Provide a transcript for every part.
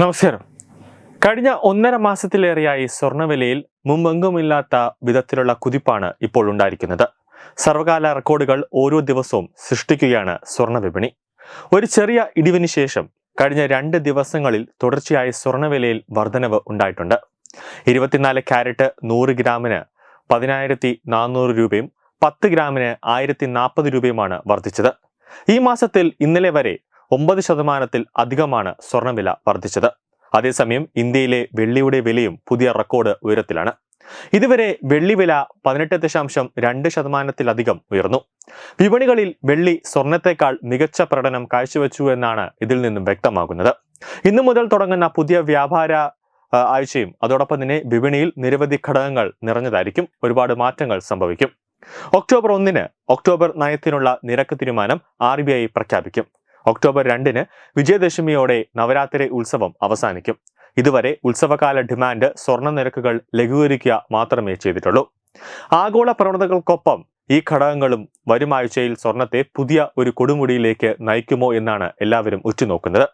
നമസ്കാരം. കഴിഞ്ഞ ഒന്നര മാസത്തിലേറെയായി സ്വർണവിലയിൽ മുമ്പെങ്കുമില്ലാത്ത വിധത്തിലുള്ള കുതിപ്പാണ് ഇപ്പോൾ ഉണ്ടായിരിക്കുന്നത്. സർവകാല റെക്കോർഡുകൾ ഓരോ ദിവസവും സൃഷ്ടിക്കുകയാണ് സ്വർണ വിപണി. ഒരു ചെറിയ ഇടിവിന് ശേഷം കഴിഞ്ഞ രണ്ട് ദിവസങ്ങളിൽ തുടർച്ചയായി സ്വർണവിലയിൽ വർധനവ് ഉണ്ടായിട്ടുണ്ട്. ഇരുപത്തിനാല് ക്യാരറ്റ് നൂറ് ഗ്രാമിന് പതിനായിരത്തി നാനൂറ് രൂപയും പത്ത് ഗ്രാമിന് ആയിരത്തി നാൽപ്പത് രൂപയുമാണ് വർദ്ധിച്ചത്. ഈ മാസത്തിൽ ഇന്നലെ വരെ ഒമ്പത് ശതമാനത്തിൽ അധികമാണ് സ്വർണവില വർദ്ധിച്ചത്. അതേസമയം ഇന്ത്യയിലെ വെള്ളിയുടെ വിലയും പുതിയ റെക്കോർഡ് ഉയരത്തിലാണ്. ഇതുവരെ വെള്ളി വില പതിനെട്ട് ദശാംശം രണ്ട് ശതമാനത്തിലധികം ഉയർന്നു. വിപണികളിൽ വെള്ളി സ്വർണത്തെക്കാൾ മികച്ച പ്രകടനം കാഴ്ചവെച്ചു എന്നാണ് ഇതിൽ നിന്നും വ്യക്തമാകുന്നത്. ഇന്നു മുതൽ തുടങ്ങുന്ന പുതിയ വ്യാപാര ആഴ്ചയും അതോടൊപ്പം തന്നെ വിപണിയിൽ നിരവധി ഘടകങ്ങൾ നിറഞ്ഞതായിരിക്കും. ഒരുപാട് മാറ്റങ്ങൾ സംഭവിക്കും. ഒക്ടോബർ ഒന്നിന് ഒക്ടോബർ നയത്തിനുള്ള നിരക്ക് തീരുമാനം ആർ പ്രഖ്യാപിക്കും. ഒക്ടോബർ രണ്ടിന് വിജയദശമിയോടെ നവരാത്രി ഉത്സവം അവസാനിക്കും. ഇതുവരെ ഉത്സവകാല ഡിമാൻഡ് സ്വർണ നിരക്കുകൾ ലഘൂകരിക്കുക മാത്രമേ ചെയ്തിട്ടുള്ളൂ. ആഗോള പ്രവണതകൾക്കൊപ്പം ഈ ഘടകങ്ങളും വരും ആഴ്ചയിൽ സ്വർണത്തെ പുതിയ ഒരു കൊടുമുടിയിലേക്ക് നയിക്കുമോ എന്നാണ് എല്ലാവരും ഉറ്റുനോക്കുന്നത്.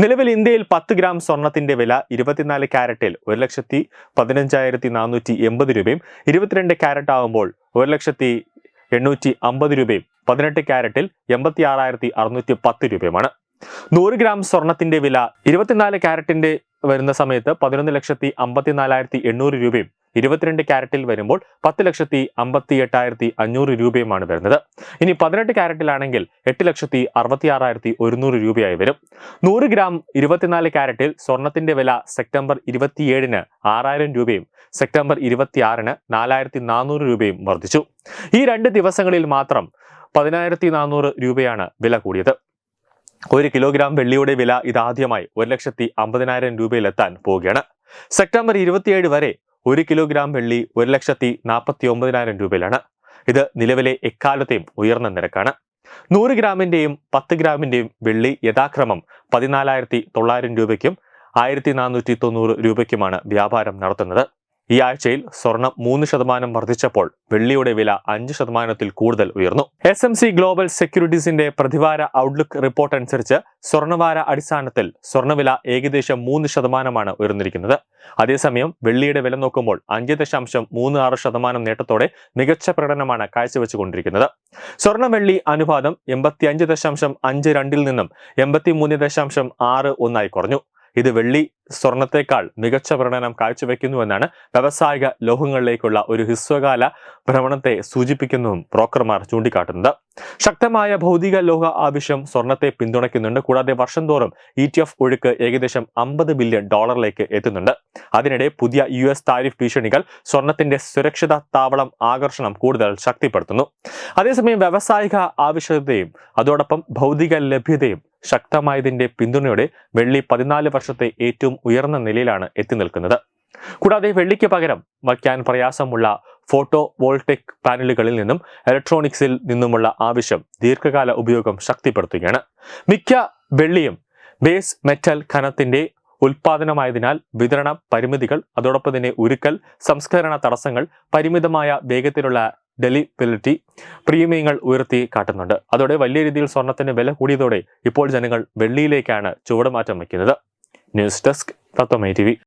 നിലവിൽ ഇന്ത്യയിൽ പത്ത് ഗ്രാം സ്വർണത്തിന്റെ വില ഇരുപത്തിനാല് ക്യാരറ്റിൽ ഒരു ലക്ഷത്തി പതിനഞ്ചായിരത്തി നാനൂറ്റി എൺപത് രൂപയും ഇരുപത്തിരണ്ട് ക്യാരറ്റ് ആകുമ്പോൾ ഒരു ലക്ഷത്തി എണ്ണൂറ്റി അമ്പത് രൂപയും പതിനെട്ട് ക്യാരറ്റിൽ എൺപത്തി ആറായിരത്തി അറുന്നൂറ്റി പത്ത് രൂപയുമാണ്. നൂറ് ഗ്രാം സ്വർണത്തിന്റെ വില ഇരുപത്തിനാല് ക്യാരറ്റിന്റെ വരുന്ന സമയത്ത് പതിനൊന്ന് ലക്ഷത്തി അമ്പത്തിനാലായിരത്തി എണ്ണൂറ് രൂപയും ഇരുപത്തിരണ്ട് ക്യാരറ്റിൽ വരുമ്പോൾ പത്ത് ലക്ഷത്തി അമ്പത്തി എട്ടായിരത്തി അഞ്ഞൂറ് രൂപയുമാണ് വരുന്നത്. ഇനി പതിനെട്ട് ക്യാരറ്റിലാണെങ്കിൽ എട്ട് ലക്ഷത്തി അറുപത്തി ആറായിരത്തി ഒരുന്നൂറ് രൂപയായി വരും. നൂറ് ഗ്രാം ഇരുപത്തിനാല് ക്യാരറ്റിൽ സ്വർണത്തിന്റെ വില സെപ്റ്റംബർ ഇരുപത്തിയേഴിന് ആറായിരം രൂപയും സെപ്റ്റംബർ ഇരുപത്തിയാറിന് നാലായിരത്തി നാനൂറ് രൂപയും വർദ്ധിച്ചു. ഈ രണ്ട് ദിവസങ്ങളിൽ മാത്രം പതിനായിരത്തി നാനൂറ് രൂപയാണ് വില കൂടിയത്. ഒരു കിലോഗ്രാം വെള്ളിയുടെ വില ഇതാദ്യമായി ഒരു ലക്ഷത്തി അമ്പതിനായിരം രൂപയിലെത്താൻ പോവുകയാണ്. സെപ്റ്റംബർ ഇരുപത്തിയേഴ് വരെ ഒരു കിലോഗ്രാം വെള്ളി ഒരു ലക്ഷത്തി നാൽപ്പത്തി ഒമ്പതിനായിരം രൂപയിലാണ്. ഇത് നിലവിലെ എക്കാലത്തെയും ഉയർന്ന നിരക്കാണ്. നൂറ് ഗ്രാമിന്റെയും പത്ത് ഗ്രാമിന്റെയും വെള്ളി യഥാക്രമം പതിനാലായിരത്തി തൊള്ളായിരം രൂപയ്ക്കും ആയിരത്തി നാനൂറ്റി തൊണ്ണൂറ് രൂപയ്ക്കുമാണ് വ്യാപാരം നടത്തുന്നത്. ഈ ആഴ്ചയിൽ സ്വർണം മൂന്ന് ശതമാനം വർദ്ധിച്ചപ്പോൾ വെള്ളിയുടെ വില അഞ്ച് ശതമാനത്തിൽ കൂടുതൽ ഉയർന്നു. എസ് എം സി ഗ്ലോബൽ സെക്യൂരിറ്റീസിന്റെ പ്രതിവാര ഔട്ട്ലുക്ക് റിപ്പോർട്ട് അനുസരിച്ച് സ്വർണവാര അടിസ്ഥാനത്തിൽ സ്വർണവില ഏകദേശം മൂന്ന് ശതമാനമാണ് ഉയർന്നിരിക്കുന്നത്. അതേസമയം വെള്ളിയുടെ വില നോക്കുമ്പോൾ അഞ്ച് ദശാംശം മൂന്ന് ആറ് ശതമാനം നേട്ടത്തോടെ മികച്ച പ്രകടനമാണ് കാഴ്ചവെച്ചുകൊണ്ടിരിക്കുന്നത്. സ്വർണ വെള്ളി അനുപാതം എൺപത്തിയഞ്ച് ദശാംശം അഞ്ച് രണ്ടിൽ നിന്നും എൺപത്തി മൂന്ന് ദശാംശം ആറ് ഒന്നായി കുറഞ്ഞു. ഇത് വെള്ളി സ്വർണത്തെക്കാൾ മികച്ച പ്രകടനം കാഴ്ചവെക്കുന്നുവെന്നാണ് വ്യാവസായിക ലോഹങ്ങളിലേക്കുള്ള ഒരു ഹ്രസ്വകാല ഭ്രമണത്തെ സൂചിപ്പിക്കുന്നതും ബ്രോക്കർമാർ ചൂണ്ടിക്കാട്ടുന്നത്. ശക്തമായ ഭൗതിക ലോഹ ആവശ്യം സ്വർണത്തെ പിന്തുണയ്ക്കുന്നുണ്ട്. കൂടാതെ വർഷം തോറും ഇ ടി എഫ് ഒഴുക്ക് ഏകദേശം അമ്പത് ബില്യൺ ഡോളറിലേക്ക് എത്തുന്നുണ്ട്. അതിനിടെ പുതിയ യു എസ് താരിഫ് ഭീഷണികൾ സ്വർണത്തിന്റെ സുരക്ഷിത താവളം ആകർഷണം കൂടുതൽ ശക്തിപ്പെടുത്തുന്നു. അതേസമയം വ്യാവസായിക ആവശ്യകതയും അതോടൊപ്പം ഭൗതിക ലഭ്യതയും ശക്തമായതിന്റെ പിന്തുണയോടെ വെള്ളി പതിനാല് വർഷത്തെ ഏറ്റവും ഉയർന്ന നിലയിലാണ് എത്തി നിൽക്കുന്നത്. കൂടാതെ വെള്ളിക്ക് പകരം വയ്ക്കാൻ പ്രയാസമുള്ള ഫോട്ടോ വോൾട്ടിക് പാനലുകളിൽ നിന്നും ഇലക്ട്രോണിക്സിൽ നിന്നുമുള്ള ആവശ്യം ദീർഘകാല ഉപയോഗം ശക്തിപ്പെടുത്തുകയാണ്. മിക്ക വെള്ളിയും ബേസ് മെറ്റൽ ഖനത്തിന്റെ ഉൽപാദനമായതിനാൽ വിതരണ പരിമിതികൾ അതോടൊപ്പം തന്നെ ഉരുക്കൽ സംസ്കരണ തടസ്സങ്ങൾ പരിമിതമായ വേഗത്തിലുള്ള ഡെലിബിലിറ്റി പ്രീമിയങ്ങൾ ഉയർത്തി കാട്ടുന്നുണ്ട്. അതോടെ വലിയ രീതിയിൽ സ്വർണത്തിന് വില കൂടിയതോടെ ഇപ്പോൾ ജനങ്ങൾ വെള്ളിയിലേക്കാണ് ചുവടുമാറ്റം വയ്ക്കുന്നത്. ന്യൂസ് ഡെസ്ക് തത്വമൈ ടി